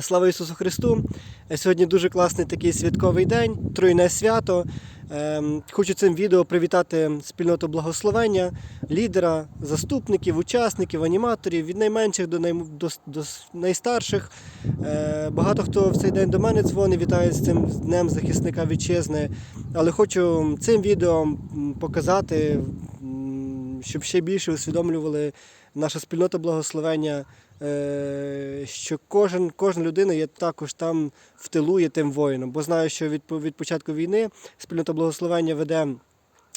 Слава Ісусу Христу! Сьогодні дуже класний такий святковий день, Тройне свято. Ем, Хочу цим відео привітати спільноту благословення, лідера, заступників, учасників, аніматорів від найменших до, най... до... до найстарших. Е, Багато хто в цей день до мене дзвонить, вітає з цим днем захисника вітчизни. Але хочу цим відео показати, щоб ще більше усвідомлювали наша спільнота благословення, е, що кожен, кожна людина є також там в тилу, є тим воїном. Бо знаю, що від, від початку війни спільнота благословення веде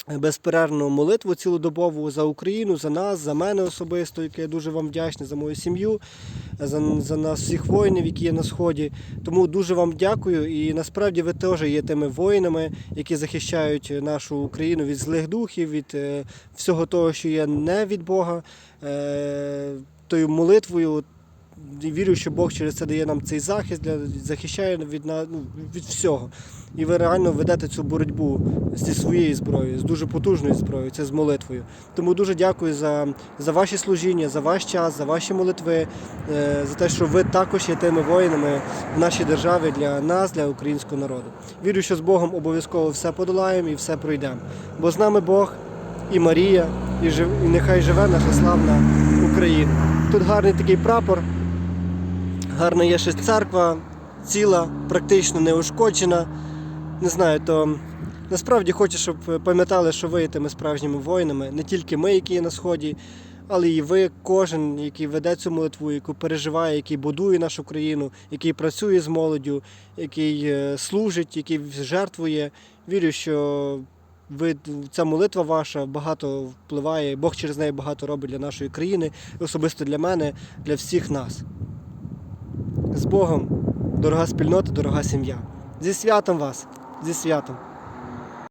безперервну молитву цілодобову за Україну, за нас, за мене особисто, яке я дуже вам вдячний, за мою сім'ю, за, за нас всіх воїнів, які є на сході. Тому дуже вам дякую. І насправді ви теж є тими воїнами, які захищають нашу Україну від злих духів, від е, всього того, що є не від Бога. Е, тою молитвою. Вірю, що Бог через це дає нам цей захист, для, захищає від, на- ну, від всього. І ви реально ведете цю боротьбу зі своєю зброєю, з дуже потужною зброєю, це з молитвою. Тому дуже дякую за, за ваші служіння, за ваш час, за ваші молитви, е, за те, що ви також є тими воїнами в нашій державі для нас, для українського народу. Вірю, що з Богом обов'язково все подолаємо і все пройдемо. Бо з нами Бог і Марія, і, жив, і нехай живе наша славна Україна. Тут гарний такий прапор. Гарна є ще церква, ціла, практично неушкоджена. Не знаю, то насправді хочу, щоб пам'ятали, що ви є тими справжніми воїнами, не тільки ми, які є на сході, але і ви, кожен, який веде цю молитву, який переживає, який будує нашу країну, який працює з молоддю, який е, служить, який жертвує. Вірю, що ви, ця молитва ваша багато впливає, Бог через неї багато робить для нашої країни, особисто для мене, для всіх нас. З Богом, дорога спільнота, дорога сім'я. Зі святом вас, зі святом.